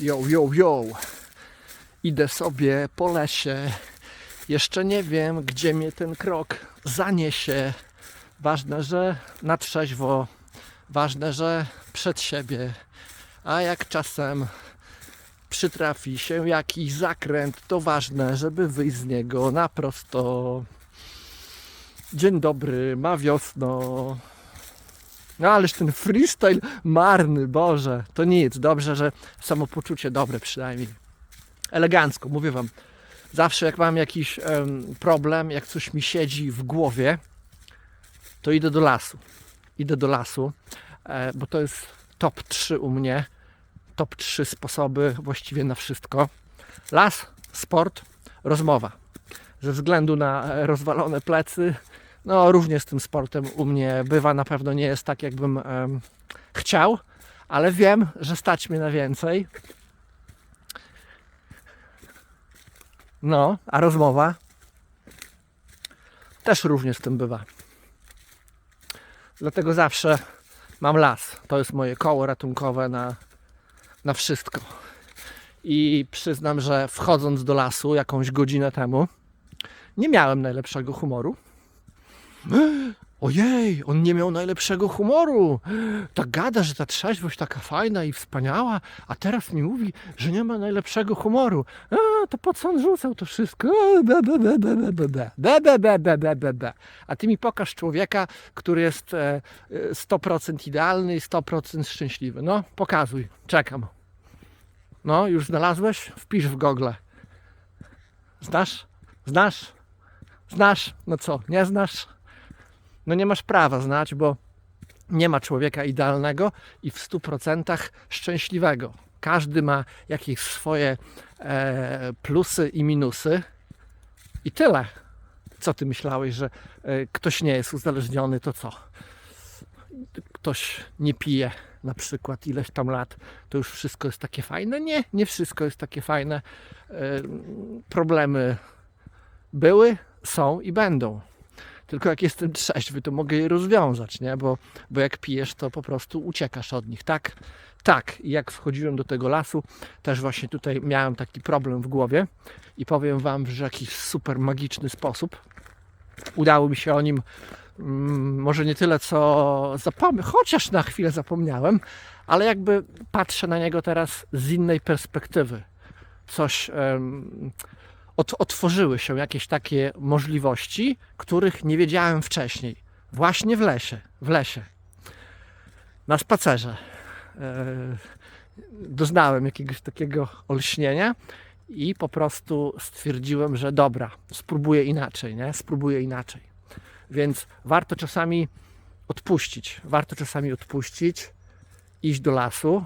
Yo, yo, yo. Idę sobie po lesie. Jeszcze nie wiem, gdzie mnie ten krok zaniesie. Ważne, że na trzeźwo. Ważne, że przed siebie. A jak czasem przytrafi się jakiś zakręt, to ważne, żeby wyjść z niego na prosto. Dzień dobry, ma wiosno. No ależ ten freestyle marny, Boże, to nic. Dobrze, że samopoczucie dobre przynajmniej. Elegancko, mówię Wam. Zawsze jak mam jakiś em, problem, jak coś mi siedzi w głowie, to idę do lasu. Idę do lasu, e, bo to jest top 3 u mnie. Top 3 sposoby właściwie na wszystko. Las, sport, rozmowa. Ze względu na e, rozwalone plecy, no różnie z tym sportem u mnie bywa. Na pewno nie jest tak, jakbym chciał, ale wiem, że stać mnie na więcej. No, a rozmowa też różnie z tym bywa. Dlatego zawsze mam las. To jest moje koło ratunkowe na, na wszystko. I przyznam, że wchodząc do lasu jakąś godzinę temu, nie miałem najlepszego humoru. Ojej, on nie miał najlepszego humoru. Tak gada, że ta trzeźwość taka fajna i wspaniała, a teraz mi mówi, że nie ma najlepszego humoru. A, to po co on rzucał to wszystko? A, ty mi pokaż człowieka, który jest e, e, 100% idealny i 100% szczęśliwy. No, pokazuj, czekam. No, już znalazłeś? Wpisz w Google. Znasz? Znasz? Znasz? No co, nie znasz? No nie masz prawa znać, bo nie ma człowieka idealnego i w 100% szczęśliwego. Każdy ma jakieś swoje e, plusy i minusy i tyle. Co ty myślałeś, że e, ktoś nie jest uzależniony, to co? Ktoś nie pije na przykład ileś tam lat, to już wszystko jest takie fajne? Nie, nie wszystko jest takie fajne. E, problemy były, są i będą. Tylko jak jestem trzeźwy, to mogę je rozwiązać, nie? Bo, bo jak pijesz, to po prostu uciekasz od nich, tak? Tak, i jak wchodziłem do tego lasu, też właśnie tutaj miałem taki problem w głowie i powiem Wam, że jakiś super magiczny sposób udało mi się o nim mm, może nie tyle co zapomnieć, chociaż na chwilę zapomniałem, ale jakby patrzę na niego teraz z innej perspektywy. Coś ot- otworzyły się jakieś takie możliwości, których nie wiedziałem wcześniej. Właśnie w lesie, w lesie. Na spacerze. E, doznałem jakiegoś takiego olśnienia i po prostu stwierdziłem, że dobra, spróbuję inaczej, nie? Spróbuję inaczej. Więc warto czasami odpuścić. Warto czasami odpuścić, iść do lasu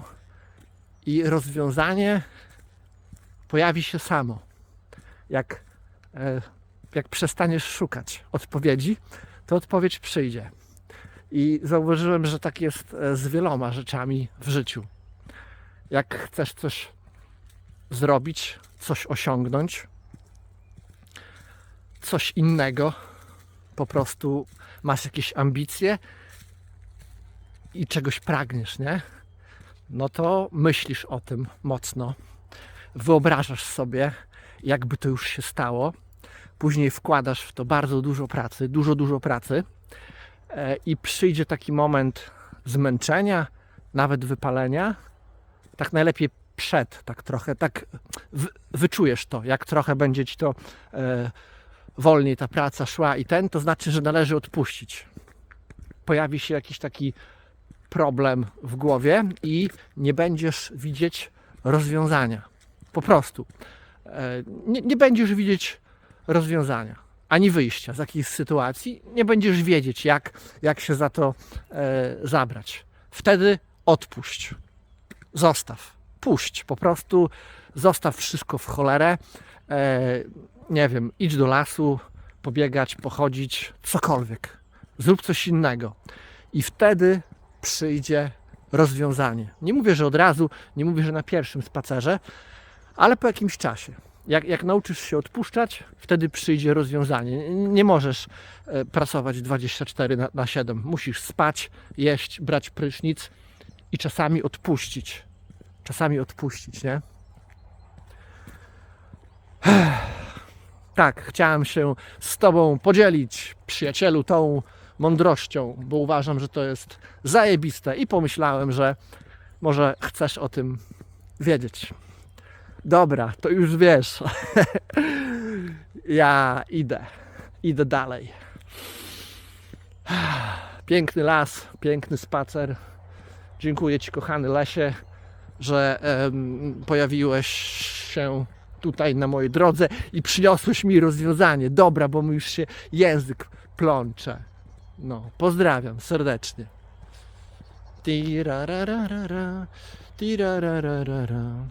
i rozwiązanie pojawi się samo jak, e, jak przestaniesz szukać odpowiedzi, to odpowiedź przyjdzie. I zauważyłem, że tak jest e, z wieloma rzeczami w życiu. Jak chcesz coś zrobić, coś osiągnąć, coś innego, po prostu masz jakieś ambicje i czegoś pragniesz, nie? No to myślisz o tym mocno, wyobrażasz sobie, jakby to już się stało. Później wkładasz w to bardzo dużo pracy, dużo, dużo pracy e, i przyjdzie taki moment zmęczenia, nawet wypalenia. Tak najlepiej przed, tak trochę, tak wyczujesz to, jak trochę będzie ci to e, wolniej ta praca szła i ten, to znaczy, że należy odpuścić. Pojawi się jakiś taki problem w głowie i nie będziesz widzieć rozwiązania. Po prostu nie, nie będziesz widzieć rozwiązania ani wyjścia z jakiejś sytuacji, nie będziesz wiedzieć, jak, jak się za to e, zabrać. Wtedy odpuść, zostaw, puść, po prostu zostaw wszystko w cholerę. E, nie wiem, idź do lasu, pobiegać, pochodzić, cokolwiek. Zrób coś innego. I wtedy przyjdzie rozwiązanie. Nie mówię, że od razu, nie mówię, że na pierwszym spacerze, ale po jakimś czasie. Jak, jak nauczysz się odpuszczać, wtedy przyjdzie rozwiązanie. Nie możesz e, pracować 24 na, na 7. Musisz spać, jeść, brać prysznic i czasami odpuścić. czasami odpuścić, nie? Tak, chciałem się z Tobą podzielić, przyjacielu, tą mądrością, bo uważam, że to jest zajebiste i pomyślałem, że może chcesz o tym wiedzieć. Dobra, to już wiesz. ja idę, idę dalej. Piękny las, piękny spacer. Dziękuję Ci, kochany lesie, że pojawiłeś się tutaj na mojej drodze i przyniosłeś mi rozwiązanie. Dobra, bo mi już się język plącze. No, pozdrawiam serdecznie. Tirararara, tirararara.